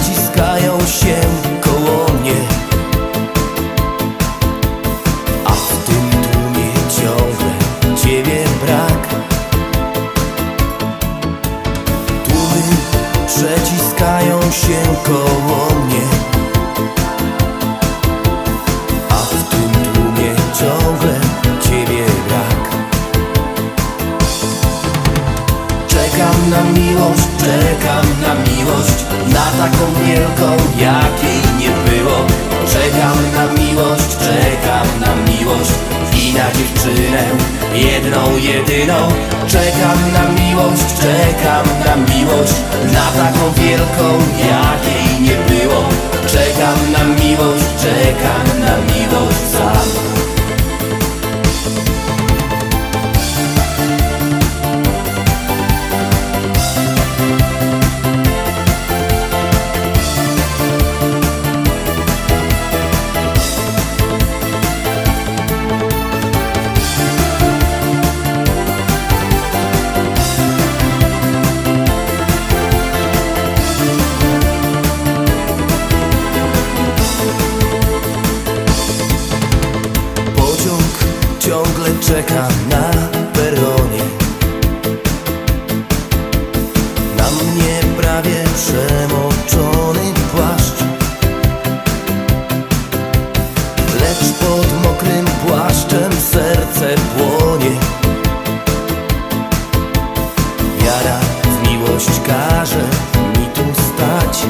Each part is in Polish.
przeciskają Czekam na miłość, czekam na miłość. Na taką wielką, jakiej nie było. Czekam na miłość, czekam na miłość. I na dziewczynę, jedną, jedyną. Czekam na miłość, czekam na miłość. Na taką wielką, jakiej nie było. Czekam na miłość, czekam na miłość sam czeka na peronie. Na mnie prawie przemoczony płaszcz. Lecz pod mokrym płaszczem serce płonie. Wiara w miłość każe mi tu stać.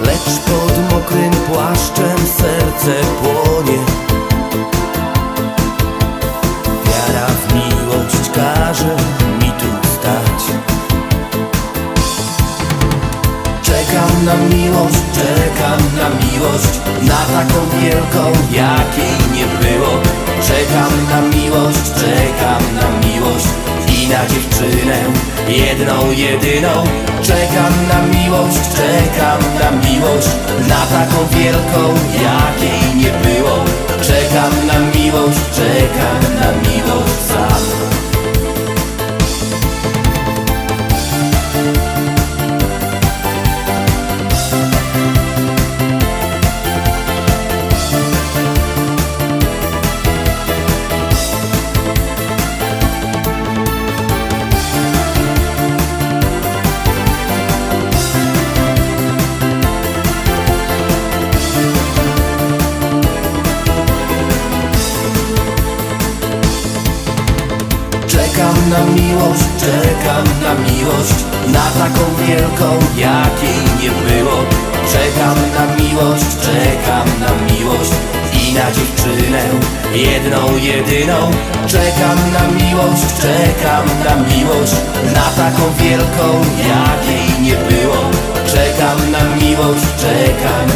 Lecz pod mokrym płaszczem serce płonie na miłość, czekam na miłość Na taką wielką, jakiej nie było. Czekam na miłość, czekam na miłość I na dziewczynę, jedną, jedyną. Czekam na miłość, czekam na miłość Na taką wielką, jakiej Czekam na miłość, czekam na miłość. Na taką wielką, jakiej nie było. Czekam na miłość, czekam na miłość. I na dziewczynę, jedną, jedyną. Czekam na miłość, czekam na miłość. Na taką wielką, jakiej nie było. Czekam na miłość, czekam